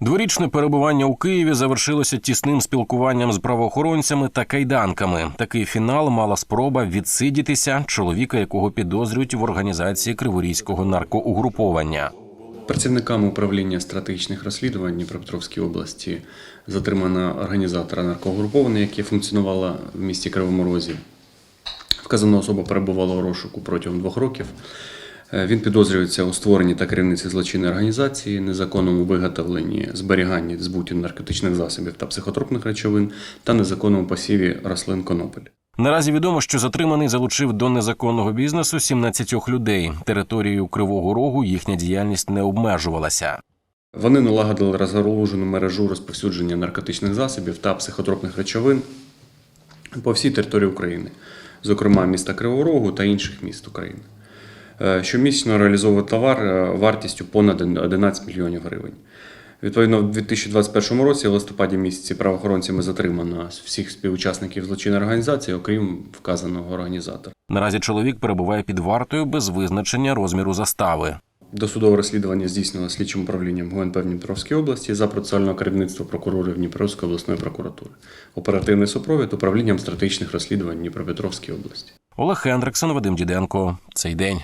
Дворічне перебування у Києві завершилося тісним спілкуванням з правоохоронцями та кайданками. Такий фінал мала спроба відсидітися чоловіка, якого підозрюють в організації криворізького наркоугруповання. Працівниками управління стратегічних розслідувань Дніпропетровської області затримано організатора наркогруповання, яке функціонувало в місті Кривому Розі. Вказана особа перебувала у розшуку протягом двох років. Е, Він підозрюється у створенні та керівниці злочинної організації, незаконному виготовленні, зберіганні, збуті наркотичних засобів та психотропних речовин та незаконному посіві рослин конопель. Наразі відомо, що затриманий залучив до незаконного бізнесу 17 людей. Територією Кривого Рогу їхня діяльність не обмежувалася. Вони налагодили розгалужену мережу розповсюдження наркотичних засобів та психотропних речовин по всій території України, зокрема міста Кривого Рогу та інших міст України. Е, Щомісячно реалізовує товар е, вартістю понад 11 мільйонів гривень. Відповідно, в 2021 році, в листопаді місяці, правоохоронцями затримано всіх співучасників злочинної організації, окрім вказаного організатора. Наразі чоловік перебуває під вартою без визначення розміру застави. Досудове розслідування здійснено слідчим управлінням ГУНП в Дніпровській області за процесуального керівництва прокурорів Дніпровської обласної прокуратури. Оперативний супровід управлінням стратегічних розслідувань Дніпропетровської області. Олег Хендриксон, Вадим Діденко. Цей день.